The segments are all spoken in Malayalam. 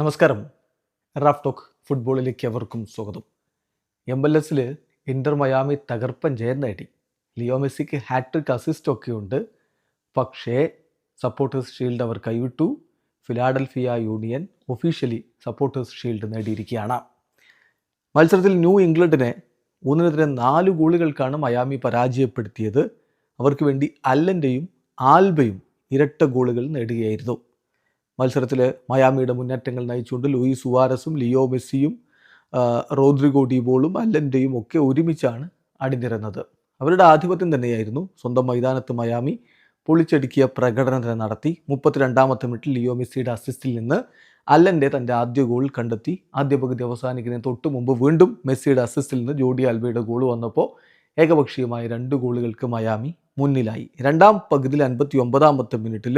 നമസ്കാരം. റാഫ് ടോക്ക് ഫുട്ബോളിലേക്ക് അവർക്കും സ്വാഗതം. എം എൽ എസിൽ ഇന്റർ മയാമി തകർപ്പൻ ജയം നേടി. ലിയോ മെസ്സിക്ക് ഹാട്രിക് അസിസ്റ്റ് ഒക്കെ ഉണ്ട്. പക്ഷേ സപ്പോർട്ടേഴ്സ് ഷീൽഡ് അവർ കൈവിട്ടു. Philadelphia Union officially supporters shield നേടിയിരിക്കുകയാണ്. മത്സരത്തിൽ ന്യൂ ഇംഗ്ലണ്ടിനെ മൂന്നിനെതിരെ നാല് ഗോളുകൾക്കാണ് മയാമി പരാജയപ്പെടുത്തിയത്. അവർക്ക് വേണ്ടി അല്ലന്റെയും ആൽബയും ഇരട്ട ഗോളുകൾ നേടുകയായിരുന്നു. മത്സരത്തിൽ മയാമിയുടെ മുന്നേറ്റങ്ങൾ നയിച്ചുകൊണ്ട് ലൂയിസ് സുവാരസും ലിയോ മെസ്സിയും റോദ്രിഗോ ഡിബോളും അല്ലന്റെയും ഒക്കെ ഒരുമിച്ചാണ് അണിനിരന്നത്. അവരുടെ ആധിപത്യം തന്നെയായിരുന്നു സ്വന്തം മൈതാനത്ത് മയാമി പൊളിച്ചടുക്കിയ പ്രകടനം തന്നെ നടത്തി. മുപ്പത്തിരണ്ടാമത്തെ മിനിറ്റിൽ ലിയോ മെസ്സിയുടെ അസിസ്റ്റിൽ നിന്ന് അല്ലന്റെ തന്റെ ആദ്യ ഗോൾ കണ്ടെത്തി. ആദ്യ പകുതി അവസാനിക്കുന്നതിന് തൊട്ട് മുമ്പ് വീണ്ടും മെസ്സിയുടെ അസിസ്റ്റിൽ നിന്ന് ജോഡി ആൽബയുടെ ഗോൾ വന്നപ്പോൾ ഏകപക്ഷീയമായ രണ്ട് ഗോളുകൾക്ക് മയാമി മുന്നിലായി. രണ്ടാം പകുതിയിൽ അൻപത്തി ഒമ്പതാമത്തെ മിനിറ്റിൽ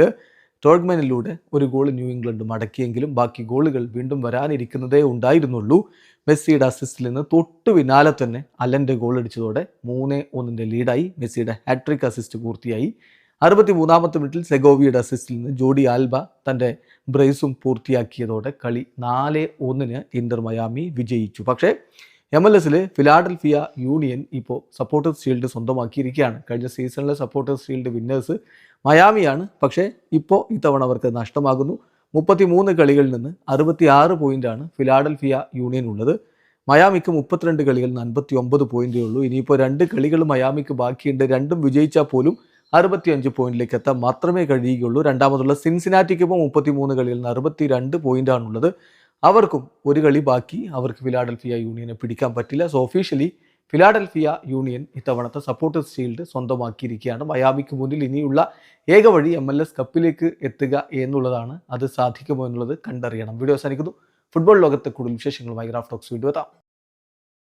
ടോർഗ്മാനിലൂടെ ഒരു ഗോൾ ന്യൂ ഇംഗ്ലണ്ട് മടക്കിയെങ്കിലും ബാക്കി ഗോളുകൾ വീണ്ടും വരാനിരിക്കുന്നതേ ഉണ്ടായിരുന്നുള്ളൂ. മെസ്സിയുടെ അസിസ്റ്റിൽ നിന്ന് തൊട്ടു പിന്നാലെ തന്നെ അലന്റെ ഗോൾ അടിച്ചതോടെ മൂന്ന് ഒന്നിന്റെ ലീഡായി മെസ്സിയുടെ ഹാട്രിക് അസിസ്റ്റ് പൂർത്തിയായി. അറുപത്തി മൂന്നാമത്തെ മിനിറ്റിൽ സെഗോവിയുടെ അസിസ്റ്റിൽ നിന്ന് ജോഡി ആൽബ തന്റെ ബ്രേസും പൂർത്തിയാക്കിയതോടെ കളി നാല് ഒന്നിന് ഇന്റർ മയാമി വിജയിച്ചു. പക്ഷേ എം എൽ എസിൽ ഫിലാഡൽഫിയ യൂണിയൻ ഇപ്പോൾ സപ്പോർട്ടേഴ്സ് ഷീൽഡ് സ്വന്തമാക്കിയിരിക്കുകയാണ്. കഴിഞ്ഞ സീസണിലെ സപ്പോർട്ടേഴ്സ് ഷീൽഡ് വിന്നേഴ്സ് മയാമിയാണ്. പക്ഷേ ഇപ്പോൾ ഇത്തവണ അവർക്ക് നഷ്ടമാകുന്നു. മുപ്പത്തി മൂന്ന് കളികളിൽ നിന്ന് അറുപത്തി ആറ് പോയിന്റാണ് ഫിലാഡൽഫിയ യൂണിയൻ ഉള്ളത്. മയാമിക്ക് മുപ്പത്തിരണ്ട് കളികളിൽ നിന്ന് അൻപത്തി ഒമ്പത് പോയിന്റേ ഉള്ളൂ. ഇനിയിപ്പോൾ രണ്ട് കളികൾ മയാമിക്ക് ബാക്കിയുണ്ട്. രണ്ടും വിജയിച്ചാൽ പോലും അറുപത്തിയഞ്ച് പോയിന്റിലേക്ക് എത്താൻ മാത്രമേ കഴിയുകയുള്ളൂ. രണ്ടാമതുള്ള സിൻസിനാറ്റിക്ക് ഇപ്പോൾ മുപ്പത്തി മൂന്ന് കളികളിൽ നിന്ന് അറുപത്തി രണ്ട് പോയിന്റാണുള്ളത് അവർക്കും ഒരു കളി ബാക്കി. അവർക്ക് ഫിലാഡൽഫിയ യൂണിയനെ പിടിക്കാൻ പറ്റില്ല. സോ ഒഫീഷ്യലി ഫിലാഡൽഫിയ യൂണിയൻ ഇത്തവണത്തെ സപ്പോർട്ടേഴ്സ് ഷീൽഡ് സ്വന്തമാക്കിയിരിക്കുകയാണ്. മയാമിക്ക് മുന്നിൽ ഇനിയുള്ള ഏക വഴി എം എൽ എസ് കപ്പിലേക്ക് എത്തുക എന്നുള്ളതാണ്. അത് സാധിക്കുമോ എന്നുള്ളത് കണ്ടറിയണം. വീഡിയോ അവസാനിക്കുന്നു. ഫുട്ബോൾ ലോകത്തെ കൂടുതൽ വിശേഷങ്ങളുമായി ഗ്രാഫ് ടോക്സ് വീഡിയോ എത്താം.